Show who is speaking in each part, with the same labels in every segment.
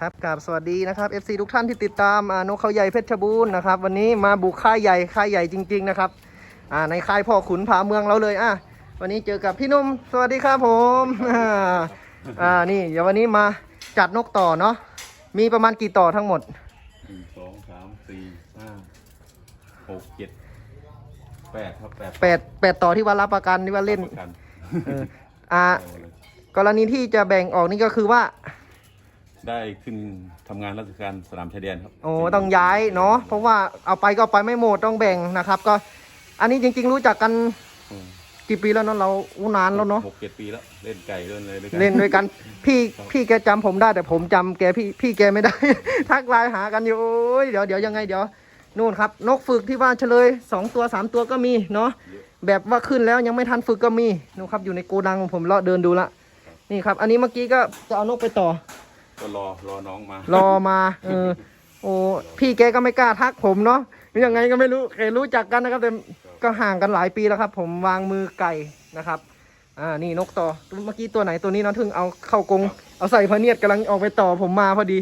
Speaker 1: อ่าครับกราบสวัสดีนะครับ FC ทุกท่านที่ติดตามอ่านกเขาใหญ่เพชรบูรณ์นะครับ วันนี้มาบุกค่ายใหญ่ค่ายใหญ่จริง ๆ นะครับอ่าในค่ายพ่อขุนผาเมืองเราเลยอะวันนี้เจอกับพี่หนุ่มสวัสดีครับผมอ่าอ่านี่เดี๋ยววันนี้มาจัดนกต่อเนาะมีประมาณกี่ต่อทั้งหมด
Speaker 2: หนึ่งสองสามสี่ห้าหกเจ็ดแปดครับแปด
Speaker 1: แปดแปดต่อที่ว่ารับประกันที่ว่าเล่น
Speaker 2: ประกัน
Speaker 1: เอออ่า
Speaker 2: เอาเลย
Speaker 1: กรณีที่จะแบ่งออกนี่ก็คือว่า
Speaker 2: ได้ขึ้นทำงานราชการสนามชายแดนครับ
Speaker 1: โอ้ต้องย้ายเนาะเพราะว่าเอาไปก็เอาไปไม่หมดต้องแบ่งนะครับ ก็อันนี้จริง ๆ รู้จักกัน
Speaker 2: อืม
Speaker 1: กี่ปีแล้วเนาะเราอู้นานแล้วเนาะ
Speaker 2: หกเจ็ดปีแล้วเล่นไก่เล่นอะไรด้วยกัน
Speaker 1: เล่นด้วยกันพี่พี่แกจำผมได้แต่ผมจำแกพี่พี่แกไม่ได้ ทักไลน์หากันอยู่โอ้ยเดี๋ยวเดี๋ยวยังไงเดี๋ยวนู่นครับนกฝึกที่ว่าเฉลยสองตัวสามตัวก็มีเนาะแบบว่าขึ้นแล้วยังไม่ทันฝึกก็มีนู่นครับอยู่ในโกดังของผมเลาะเดินดูละนี่ครับ อันนี้เมื่อกี้ก็จะเอานกไปต่อ
Speaker 2: ก็รอรอน้องมาร
Speaker 1: อมาเออโอ้พี่แกก็ไม่กล้าทักผมเนาะยังไงก็ไม่รู้แกรู้จักกันนะครับแต่ก็ห่างกันหลายปีแล้วครับ ผมวางมือไก่นะครับ อ่านี่นกต่อเมื่อกี้ตัวไหนตัวนี้เนาะถึงเอาเข้ากรงเอาใส่พะเนียดกำลังออกไปต่อผมมาพอดี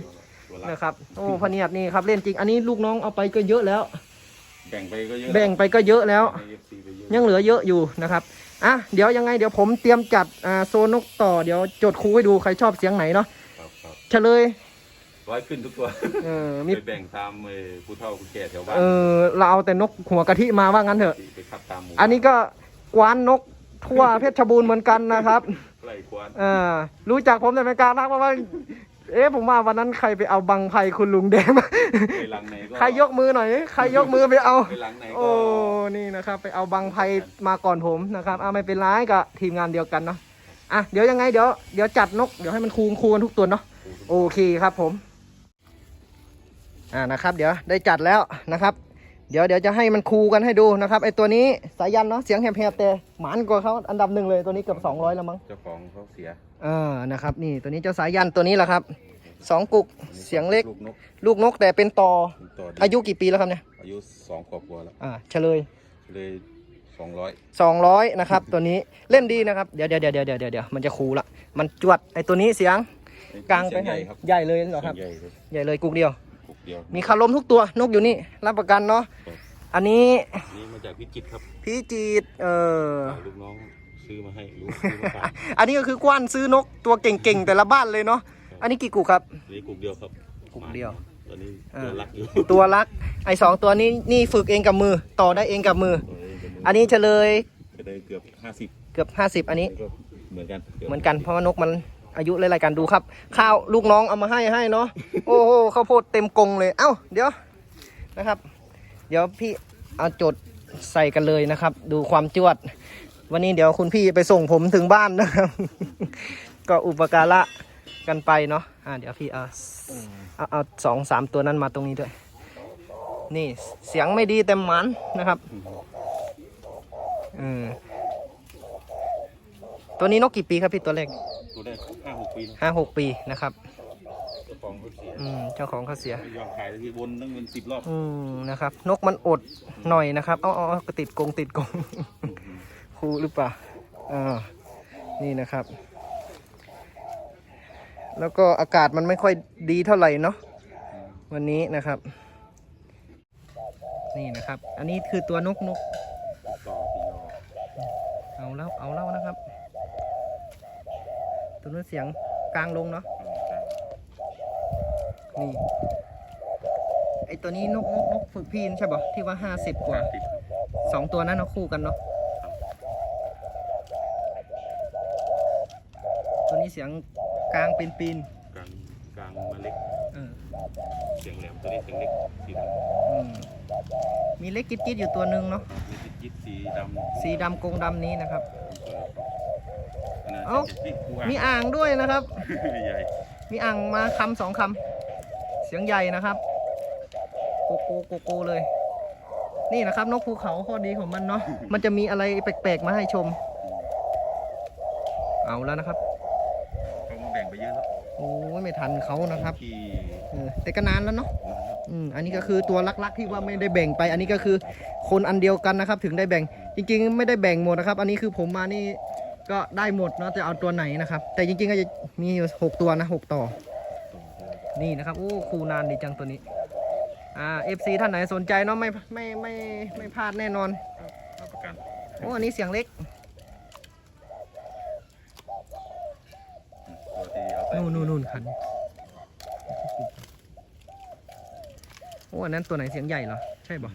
Speaker 2: ตัวละ
Speaker 1: นะครับโอ้พะเนียดนี่ครับเล่นจริง อันนี้ลูกน้องเอาไปก็เยอะแล้ว
Speaker 2: แบ่งไปก็เยอะ
Speaker 1: แบ่งไปก็เยอะแล้ว
Speaker 2: ให้ FC ไปเยอะ
Speaker 1: ยังเหลือเยอะอยู่นะครับอะเดี๋ยวยังไงเดี๋ยวผมเตรียมจัดอ่าโซนนกต่อเดี๋ยวจดคูให้ดูใครชอบเสียงไหนเนาะ
Speaker 2: ครับครับ
Speaker 1: เฉลย
Speaker 2: ร้อยขึ้นทุกตัว
Speaker 1: เออมี
Speaker 2: ไปแบ่งตามเอ่อผู้เฒ่าผู้แก่แถวบ้าน
Speaker 1: เออเราเอาแต่นกหัวกะทิมาว่างั้นเถอะ
Speaker 2: ที่ไปขับตามหมู่
Speaker 1: อันนี้ก็กวานนกทั่วเพชรบูรณ์เหมือนกันนะครับ
Speaker 2: ไล่กวน
Speaker 1: เออรู้จักผมแต่ไม่กล้าทักเพราะว่า เอ๊ะผมว่าวันนั้นใครไปเอาบังไพคุณลุงแดงมา
Speaker 2: ไปหลังไหนก็
Speaker 1: ใครยกมือหน่อย ใครยกมือไปเอา
Speaker 2: ไปหลังไหนก็
Speaker 1: โอ้ นี่นะครับ ไปเอาบังไพมาก่อนผมนะครับอ่าไม่เป็นไรกับทีมงานเดียวกันเนาะ อะ เดี๋ยวยังไงเดี๋ยว เดี๋ยวจัดนก เดี๋ยวให้มันคูงคูกันทุกตัวเนาะ โอเคครับผม อ่านะครับ เดี๋ยวได้จัดแล้วนะครับ เดี๋ยวเดี๋ยวจะให้มันคูกันให้ดูนะครับไอตัวนี้สายยันเนาะเสียงแหบๆแต่หมานกว่าเขาอันดับหนึ่งเลยตัวนี้เกือบสองร้อยแล้วมั้ง
Speaker 2: เจ้าของเขาเสีย
Speaker 1: เออนะครับ นี่ตัวนี้เจ้าสายยันตัวนี้แหละครับสองกุกเสียงเล็ก
Speaker 2: ลูกนก
Speaker 1: ลูกนกแต่เป็นต่อ
Speaker 2: ต่อดี
Speaker 1: อายุกี่ปีแล้วครับเนี่ย
Speaker 2: อายุสองขวบกว่าแล้ว
Speaker 1: อ่าเฉลย
Speaker 2: เลยสองร้อย
Speaker 1: สองร้อยนะครับ ตัวนี้เล่นดีนะครับ เดี๋ยวเดี๋ยวเดี๋ยวเดี๋ยวเดี๋ยวเดี๋ยวมันจะคูละมันจวดไอตัวนี้เสียง กลางไป
Speaker 2: ให
Speaker 1: ไหน
Speaker 2: ญ่ครับ
Speaker 1: ใหญ่เลยเหรอครับ
Speaker 2: ใหญ่เลย
Speaker 1: ใหญ่เลยกุกเดียว
Speaker 2: กุกเดียว
Speaker 1: มีคารมทุกตัวนกอยู่นี่ รับประกันเนาะอันนี้
Speaker 2: นี่มาจากพิจิตรครับ
Speaker 1: พี่จีดเออ
Speaker 2: ลูกน้องซื้อมาให้รู้ซื้อมาฝาก
Speaker 1: อันนี้ก็คือกว้านซื้อนกตัวเก่งๆแต่ละบ้านเลยเนาะอันนี้กี่กุกครับ
Speaker 2: นี่กุกเดียวครับ
Speaker 1: กุกเดียว
Speaker 2: ตอนนี้
Speaker 1: อ่า
Speaker 2: ตัวรักอยู่
Speaker 1: ตัวรักไอสองตัวนี้นี่ฝึกเองกับมือต่อได้เองกับมือ
Speaker 2: ตัวเองเป็น
Speaker 1: อันนี้เฉลย
Speaker 2: ก็ได้เกือบห้าสิบ
Speaker 1: เกือบห้าสิบอันนี้
Speaker 2: ก็เหมือนกันกืบ
Speaker 1: เหมือนกันเพราะว่านกมัน อายุไล่ๆกันดูครับ ข้าวลูกน้องเอามาให้ให้เนาะโอ้โหข้าวโพดเต็มกงเลยเอ้าเดี๋ยวนะครับ เดี๋ยวพี่เอาจดใส่กันเลยนะครับ ดูความจวด วันนี้เดี๋ยวคุณพี่ไปส่งผมถึงบ้านนะครับ ก็อุปการะกันไปเนาะอ่าเดี๋ยวพี่เอาเอาเอาสองสามตัวนั้นมาตรงนี้ด้วย นี่เสียงไม่ดีแต่หมันนะครับอืม ตัวนี้นกกี่ปีครับพี่ตัวเล็ก
Speaker 2: ตัวได้ห้าหกปีแล้ว
Speaker 1: ห้าหกปีนะครับ
Speaker 2: เจ้าของเขาเสีย
Speaker 1: อืมเจ้าของเขาเสีย
Speaker 2: ไม่ยอมขายที่วนตั้งเป็นสิบรอบ
Speaker 1: อืมนะครับ นกมันอดหน่อยนะครับเอาเอาเอาติดกรงติดกรงครูหรือเปล่าอ่านี่นะครับ แล้วก็อากาศมันไม่ค่อยดีเท่าไหร่เนาะวันนี้นะครับ นี่นะครับ อันนี้คือตัวนกนก
Speaker 2: ต่อตียอ
Speaker 1: เอาแล้วเอาแล้วนะครับ ตัวนู้นเสียงกลางลงเนาะนี่ไอตัวนี้นกนกนกฝึกพี่ใช่ปะที่ว่าห้าสิบกว่า
Speaker 2: ติด
Speaker 1: สองตัวนั้นเนาะคู่กันเนาะตัวนี้เสียงกลางเป็นปีน
Speaker 2: กลางกลางมาเล็ก
Speaker 1: เออ
Speaker 2: เสียงแหลมตัวนี้เสียงเล็กสีด
Speaker 1: อืมมีเล็กกิ๊ดๆอยู่ตัวหนึ่งเนาะำ
Speaker 2: มีจิตยิดสีดำ
Speaker 1: สีดำกรงดำนี้นะครับ
Speaker 2: ขนาด
Speaker 1: เอ้า
Speaker 2: เจ็ดสิบกว่า
Speaker 1: มีอ่างด้วยนะครับ
Speaker 2: ใหญ่
Speaker 1: มีอ่างมาคำสองคำเสียงใหญ่นะครับ โกโก้โกโก้เลย นี่นะครับ นกภูเขาข้อดีของมันเนาะมันจะมีอะไรแปลกๆมาให้ชม เอาแล้วนะครับ
Speaker 2: เขามาแบ่งไปเยอะแล้ว
Speaker 1: โอ้ยไม่ทันเขานะครับ
Speaker 2: ที่
Speaker 1: เออแต่ก็นานแล้วเนาะอืมอันนี้ก็คือตัวลักๆที่ว่าไม่ได้แบ่งไป อันนี้ก็คือคนอันเดียวกันนะครับ ถึงได้แบ่งจริง ๆ ไม่ได้แบ่งหมดนะครับ อันนี้คือผมมานี่ ก็ได้หมดเนาะจะเอาตัวไหนนะครับ แต่จริงๆก็จะมีอยู่หกตัวนะหกต่อ นี่นะครับโอ้คูนานดีจังตัวนี้ อ่า FC ท่านไหนสนใจเนาะไม่ไม่ไม่ไม่พลาดแน่นอน
Speaker 2: รับประกัน
Speaker 1: โอ้อันนี้เสียงเล็ก
Speaker 2: ตัวที่เอาใส่
Speaker 1: นู่นนู่นนู่นคันโอ้อันนั้นตัวไหนเสียงใหญ่เหรอใช่ป่ะ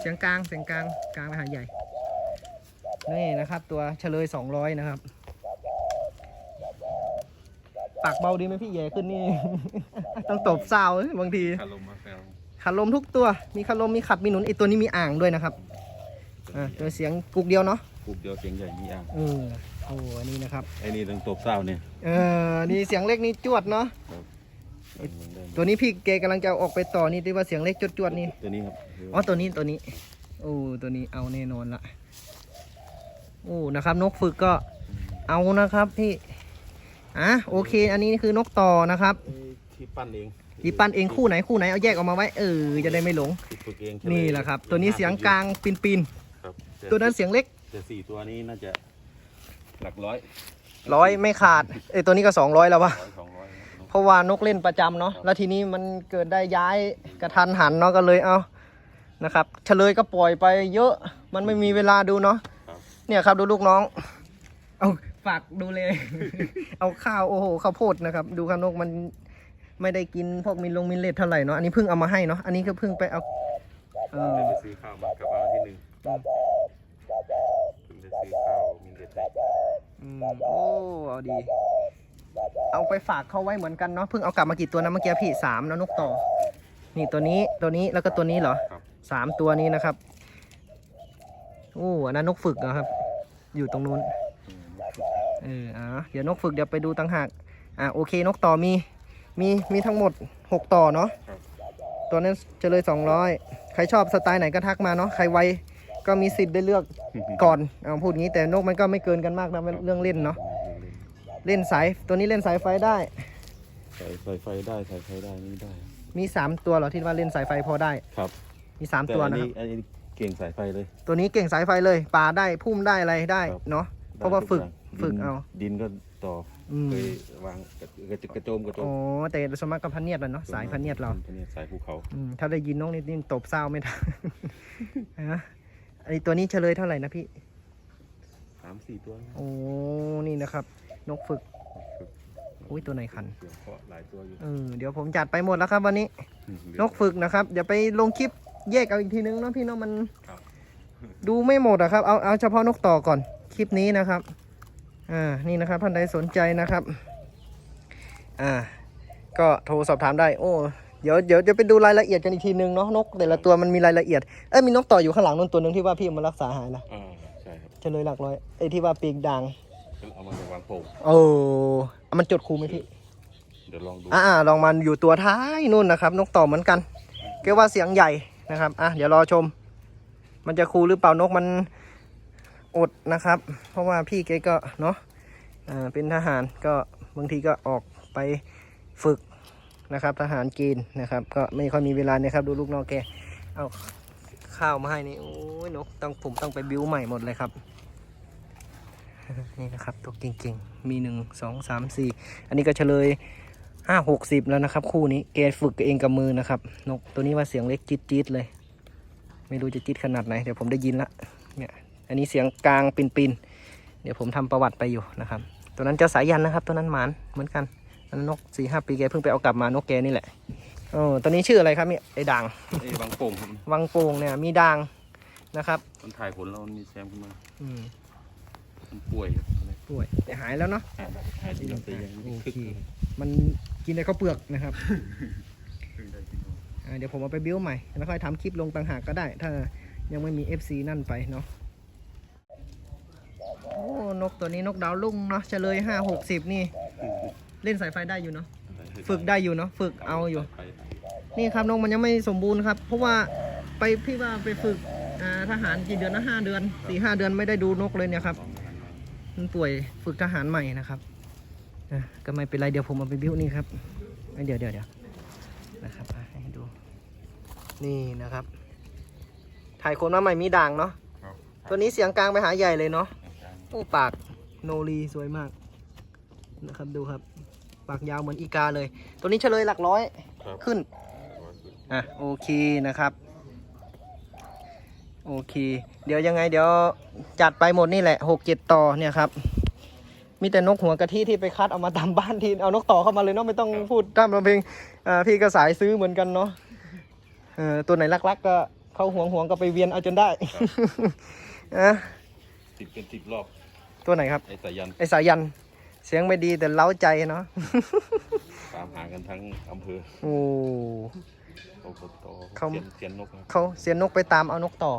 Speaker 1: เสียงกลางเสียงกลางกลางไปหาใหญ่ นี่นะครับ ตัวเฉลย 200 นะครับ ปากเบาดีไหมพี่แย่ขึ้นนี่ ต้องตบซาวบางที
Speaker 2: คาลมมาแซล
Speaker 1: ขัดลมทุกตัว มีขัดลมมีขัดมีหนุนไอตัวนี้มีอ่างด้วยนะครับ อ่าตัวเสียงกุกเดียวเนาะ
Speaker 2: กลุ่มเดียวเสียงใหญ่มีอ่าง
Speaker 1: เออโอ้อันนี้นะครับ
Speaker 2: ไอ้นี่ต้องตบเศร้าเนี่ย
Speaker 1: เออนี่เสียงเล็กนี่จวดเนาะ ตัวนี้พี่เกกำลังจะเอาออกไปต่อนี่ที่ว่าเสียงเล็กจวดๆนี่
Speaker 2: ตัวนี้ครับ
Speaker 1: อ๋อตัวนี้ตัวนี้ โอ้ตัวนี้เอาแน่นอนละ โอ้นะครับ นกฝึกก็เอานะครับพี่อะโอเค อันนี้คือนกต่อนะครับ
Speaker 2: ที่ปั้นเอง
Speaker 1: ที่ปั้นเองคู่ไหนคู่ไหนเอาแยกออกมาไว้เออจะได้ไม่หลง
Speaker 2: ที่ฝึกเอง
Speaker 1: นี่แหละครับ ตัวนี้เสียงกลางปีนปีน
Speaker 2: ครับ
Speaker 1: ๆตัวนั้นเสียงเล็ก
Speaker 2: แต่สี่ตัวนี้น่าจะหลักร้อย
Speaker 1: ร้อยไม่ขาดเอ้ยตัวนี้ก็สองร้อยแล้ววะ
Speaker 2: ร้อยสองร้อย
Speaker 1: เพราะว่านกเล่นประจำเนาะแล้วทีนี้มันเกิดได้ย้ายกระทันหันเนาะก็เลยเอานะครับเฉลยก็ปล่อยไปเยอะมันไม่มีเวลาดูเนาะ
Speaker 2: ครับ
Speaker 1: เนี่ยครับดูลูกน้อง เอาฝากดูเลย เอาข้าวโอ้โหข้าวโพดนะครับ ดูข้าวนกมันไม่ได้กินพวกมินลงมินเลตเท่าไหร่เนาะอันนี้เพิ่งเอามาให้เนาะอันนี้ก็เพิ่งไปเอาเออ
Speaker 2: ไปซื้อข้าวมากับเอาที่หนึ่งคุณจะซื้อข้าวมีเด็ดไหม
Speaker 1: อืมโอ้เอาดี เอาไปฝากเขาไว้เหมือนกันเนาะเพิ่งเอากลับมากี่ตัวนะเมื่อกี้พี่สามแล้วนกต่อ นี่ตัวนี้ตัวนี้แล้วก็ตัวนี้เหรอ
Speaker 2: ครับ
Speaker 1: สามตัวนี้นะครับ โอ้อันนั้นนกฝึกนะครับ อยู่ตรงนู้นเอออะเดี๋ยวนกฝึกเดี๋ยวไปดูต่างหากอะโอเคนกต่อมีมีมีทั้งหมด 6 ต่อเนาะ
Speaker 2: ครับ
Speaker 1: ตัวนั้นเฉลย 200 ใครชอบสไตล์ไหนก็ทักมาเนาะใครไวก็มีสิทธิ์ได้เลือกก่อนเอาพูดงี้แต่นกมันก็ไม่เกินกันมากนะเรื่องเล่นเนาะเล่นสายตัวนี้เล่นสายไฟได้
Speaker 2: ใส่ใส่ไฟได้ใส่ไฟได้นี่ได้
Speaker 1: มี3ตัวเหรอที่ว่าเล่นสายไฟพอได้
Speaker 2: ครับ
Speaker 1: มี3ตัว
Speaker 2: อั
Speaker 1: นะค
Speaker 2: นี้
Speaker 1: รับ
Speaker 2: อันนี้ เก่งสายไฟเลย
Speaker 1: ตัวนี้เก่งสายไฟเลยปลาได้พุ่มได้อะไรได้
Speaker 2: ครับ
Speaker 1: เนาะ เพราะว่าฝึก
Speaker 2: ได้
Speaker 1: ฝึก
Speaker 2: ทุย่ง
Speaker 1: เอา
Speaker 2: ดินก็ต่อ
Speaker 1: อืม
Speaker 2: เคยวางกระกระกระโจมกระโจม
Speaker 1: อ๋อแต่สวนมัครกับพันเนียดแหละเนาะสายพันเนียดเรา
Speaker 2: พันเนียดสายภูเขา
Speaker 1: อืมถ้าได้ยินน้องนิดนี่ตบเศร้าไม่ได้ฮะไอตัวนี้เฉลยเท่าไหร่นะพี่
Speaker 2: สามสี่ตัว
Speaker 1: โอ้นี่นะครับ นกฝึก
Speaker 2: ฝึก
Speaker 1: อุ้ยตัวไหนคัน
Speaker 2: เสียงเคาะหลายตัวอยู่
Speaker 1: เออเดี๋ยวผมจัดไปหมดแล้วครับวันนี้
Speaker 2: อืม
Speaker 1: นกฝึกนะครับ เดี๋ยวไปลงคลิป แยกเอาอีกทีนึงเนาะพี่เนาะมัน
Speaker 2: ครับ
Speaker 1: ดูไม่หมดอะครับ เอาเอาเฉพาะนกต่อก่อนคลิปนี้นะครับ อ่า นี่นะครับท่านใดสนใจนะครับ อ่า ก็โทรสอบถามได้ โอ้ เดี๋ยวเดี๋ยวจะไปดูรายละเอียดกันอีกทีนึงเนาะนกแต่ละตัวมันมีรายละเอียด เอ้ยมีนกต่ออยู่ข้างหลังนู่นตัวหนึงที่ว่าพี่เอามารักษาหายนะ
Speaker 2: อ่าใช่ครับ
Speaker 1: เฉลยหลักร้อยไอ้ที่ว่าปีกด่าง
Speaker 2: เอามาจากวางโป่ง
Speaker 1: โอ้เอามันจดครูไหมพี่
Speaker 2: เดี๋ยวลองดู
Speaker 1: อ่าลองมันอยู่ตัวท้ายนู่นนะครับ นกต่อเหมือนกันแกว่าเสียงใหญ่ นะครับ อะ เดี๋ยวรอชม มันจะครูหรือเปล่านกมันอดนะครับ เพราะว่าพี่แกก็เนาะอ่าเป็นทหารก็บางทีก็ออกไปฝึกนะครับ ทหารเกณฑ์นะครับ ก็ไม่ค่อยมีเวลาเนี่ยครับ ดูลูกนองแก เอาข้าวมาให้นี่โอ้ยนกต้องผมต้องไปบิ้วใหม่หมดเลยครับ นี่นะครับ ตัวเก่งๆ มีหนึ่งสองสามสี่อันนี้ก็เฉลย ห้าหกสิบแล้วนะครับ คู่นี้แกฝึกเองกับมือนะครับ นกตัวนี้ว่าเสียงเล็กจี๊ดจี๊ดๆเลย ไม่รู้จะจี๊ดขนาดไหน เดี๋ยวผมได้ยินละเนี่ยอันนี้เสียงกลางปินปินๆเดี๋ยวผมทำประวัติไปอยู่นะครับ ตัวนั้นเจ้าสายยันนะครับ ตัวนั้นหมานเหมือนกันอันนั้นนกสี่ห้าปีแกเพิ่งไปเอากลับมานกแกนี่แหละโอ้ตัวนี้ชื่ออะไรครับเนี่ยไอ้ด่าง
Speaker 2: เอ้ยวางโป่งครับ
Speaker 1: วังโป่งเนี่ยมีด่างนะครับ
Speaker 2: มันถ่ายผลแล้วมันมีแซมขึ้นมา
Speaker 1: อืม
Speaker 2: มันป่วย
Speaker 1: ป่วยแต่หายแล้วเนาะ
Speaker 2: หายหายดีแล้วแต่ยังไม่
Speaker 1: โอ
Speaker 2: คึก
Speaker 1: เคมัน กินแต่ข้าวเปลือกนะครับ
Speaker 2: เพิ่งได้กิน
Speaker 1: อ่าเดี๋ยวผมเอาไปบิ้วใหม่ แล้วค่อยทำคลิปลงต่างหากก็ได้ ถ้ายังไม่มี FC นั่นไปเนาะโอ้นกตัวนี้นกดาวลุ่งเนาะเฉลยห้าหกสิบนี่ เล่นสายไฟได้อยู่เนาะฝึกได้อยู่เนาะฝึกเอาอยู่
Speaker 2: ไป
Speaker 1: นี่ครับนกมันยังไม่สมบูรณ์ครับ เพราะว่าไปพี่ว่าไปฝึกอ่าทหารกี่เดือนนะห้าเดือนสี่ห้าเดือนไม่ได้ดูนกเลยเนี่ยครับ มันป่วยฝึกทหารใหม่นะครับ อะก็ไม่เป็นไรเดี๋ยวผมเอาไปบิ้วนี่ครับเอ้ยเดี๋ยวเดี๋ยวเดี๋ยวนะครับอะให้ดู นี่นะครับ ถ่ายคนมาใหม่มีด่างเนาะ
Speaker 2: ครับ
Speaker 1: ตัวนี้เสียงกลางไปหาใหญ่เลยเนาะโอ้ปากโนรีสวยมากนะครับดูครับ ปากยาวเหมือนอีกาเลย ตัวนี้เฉลยหลักร้อย
Speaker 2: ครับ
Speaker 1: ขึ้นอะโอเคนะครับ โอเค เดี๋ยวยังไงเดี๋ยวจัดไปหมดนี่แหละหกเจ็ดต่อเนี่ยครับ มีแต่นกหัวกะทิที่ไปคัดเอามาตามบ้านที่เอานกต่อเข้ามาเลยเนาะไม่ต้องพูดตามลำเพลงอ่าพี่ก็สายซื้อเหมือนกันเนาะเออตัวไหนรักๆก็เข้าห่วงห่วงๆก็ไปเวียนเอาจนได้อะ
Speaker 2: ติดเป็นสิบรอบ
Speaker 1: ตัวไหนครับ
Speaker 2: ไอ้สายัน
Speaker 1: ไอสายัน เสียงไม่ดีแต่เล้าใจเนาะ
Speaker 2: ตามหากันทั้งอำเภอ
Speaker 1: โอ้
Speaker 2: อบต
Speaker 1: เขา
Speaker 2: เซียนเซียนนกนะ
Speaker 1: เขาเสียนนกไปตามเอานกต่อ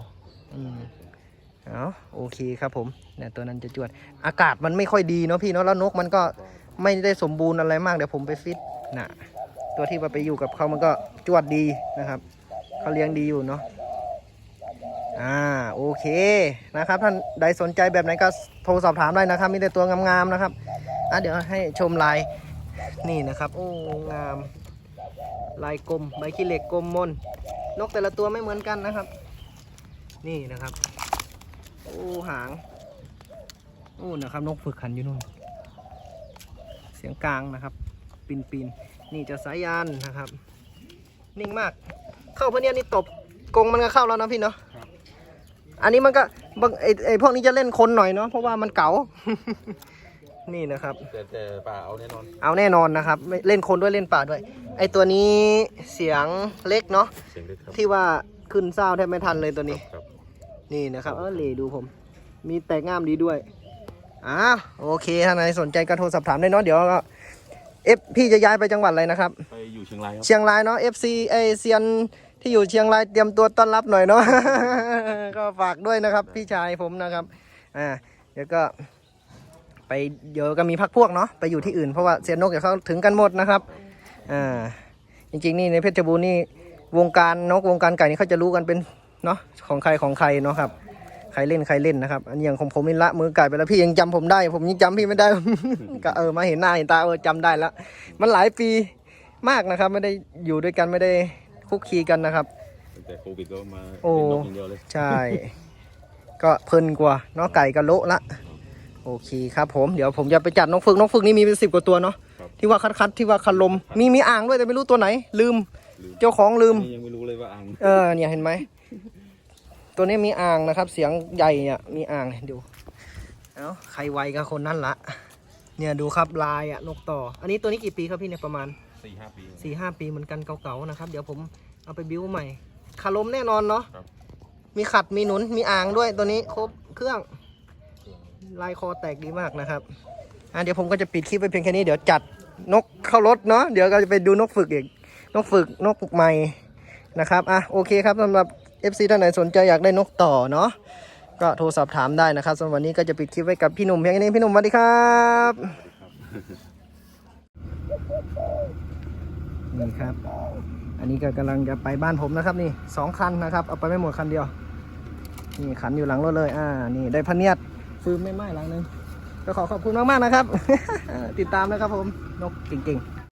Speaker 1: อืมเอาโอเคครับผมเนี่ยตัวนั้นจะจวด อากาศมันไม่ค่อยดีเนาะพี่เนาะแล้วนกมันก็ไม่ได้สมบูรณ์อะไรมากเดี๋ยวผมไปฟิตน่ะตัวที่ว่าไปอยู่กับเขามันก็จวดดีนะครับเขาเลี้ยงดีอยู่เนาะอ่าโอเคนะครับท่านใดสนใจแบบไหนก็โทรสอบถามได้นะครับ มีแต่ตัวงามๆนะครับอะเดี๋ยวให้ชมลายนี่นะครับโอ้งามลายกลมใบขี้เหล็กกลมมนนกแต่ละตัวไม่เหมือนกันนะครับ นี่นะครับ โอ้หาง โอ้นะครับนกฝึกขันอยู่นู่น เสียงกลางนะครับ ปีนปีนนี่จะสายยานนะครับ นิ่งมาก เข้าเพื่อนเนี่ยนี่ตบกรงมันก็เข้าแล้วนะพี่เนาะอันนี้มันก็บางไอไอพวกนี้จะเล่นคนหน่อยเนาะเพราะว่ามันเก๋า นี่นะครับ
Speaker 2: แต่แต่ป่าเอาแน่นอน
Speaker 1: เอาแน่นอนนะครับไม่เล่นคนด้วยเล่นป่าด้วย ไอตัวนี้เสียงเล็กเนาะ
Speaker 2: เสียงเล็กครับ
Speaker 1: ที่ว่าขึ้นเศร้าแทบไม่ทันเลยตัวนี้
Speaker 2: ครับ
Speaker 1: นี่นะครับเออเหลดูผม มีแตกง่ามดีด้วยอ่าโอเคถ้าไหนสนใจก็โทรสอบถามได้เนาะเดี๋ยวก็เอฟพี่จะย้ายไปจังหวัดอะไรนะครับ
Speaker 2: ไปอยู่เชียงรายครับ
Speaker 1: เชียงรายเนาะ FC เอเซียนที่อยู่เชียงรายเตรียมตัวต้อนรับหน่อยเนาะ ก็ฝากด้วยนะครับ พี่ชายผมนะครับ อ่า เดี๋ยวก็ไปเดี๋ยวก็มีพักพวกเนาะไปอยู่ที่อื่นเพราะว่าเซียนนกเดี๋ยวเขาถึงกันหมดนะครับ อ่า จริงๆนี่ในเพชรบูรณ์นี่วงการนกวงการไก่นี่เขาจะรู้กันเป็น เนาะของใครของใครเนาะครับใครเล่นใครเล่นนะครับ อันนี้อย่างของผมนี่ละมือไก่ไปแล้วพี่ยังจำผมได้ ผมยังจำพี่ไม่ได้ ก็เออมาเห็นหน้าเห็นตาเออจำได้แล้วมันหลายปีมากนะครับ ไม่ได้อยู่ด้วยกันไม่ได้คุกคีกันนะครับ
Speaker 2: ตั้งแต่โควิดก็มา
Speaker 1: โอ้
Speaker 2: เป็นนกอย่างเดียวเลย
Speaker 1: ใช่ ก็เพลินกว่าเนาะไก่ก็โละละโอเคครับผมเดี๋ยวผมจะไปจัดนกฝึกนกฝึกนี่มีเป็นสิบกว่าตัวเนาะที่ว่าคัดคัดๆที่ว่าคันลมมีมีอ่างด้วยแต่ไม่รู้ตัวไหน ลืม เจ้าของลืม
Speaker 2: นี่ยังไม่รู้เลยว่าอัง
Speaker 1: เออเนี่ยเห็นไหม ตัวนี้มีอ่างนะครับ เสียงใหญ่อะมีอ่างดูเอ้าใครไวกับคนนั้นละเนี่ยดูครับลายอะนกต่อ อันนี้ตัวนี้กี่ปีครับพี่เนี่ยประมาณ
Speaker 2: สี่ห้าปี
Speaker 1: สี่ห้าปีเหมือนกันเก่าๆนะครับ เดี๋ยวผมเอาไปบิ้วใหม่คาลมแน่นอนเนาะ
Speaker 2: ครับ
Speaker 1: มีขัดมีหนุนมีอ่างด้วยตัวนี้ครบเครื่องลายคอแตกดีมากนะครับอะเดี๋ยวผมก็จะปิดคลิปไปเพียงแค่นี้เดี๋ยวจัดนกเข้ารถเนาะเดี๋ยวก็จะไปดูนกฝึกอีกนกฝึกนกใหม่นะครับอะโอเคครับสำหรับ FC ท่านไหนสนใจอยากได้นกต่อเนาะก็โทรสอบถามได้นะครับสำหรับวันนี้ก็จะปิดคลิปไว้กับพี่หนุ่มเพียงแค่นี้พี่หนุ่มสวัสดีครับนี่ครับ อันนี้ก็กำลังจะไปบ้านผมนะครับนี่สองคันนะครับ เอาไปไม่หมดคันเดียว นี่ขันอยู่หลังรถเลย อ่า นี่ได้พะเนียดฟืมไม่ไหม้หลังนึงก็ขอขอบคุณมากๆนะครับ ติดตามนะครับผม นกเก่งๆ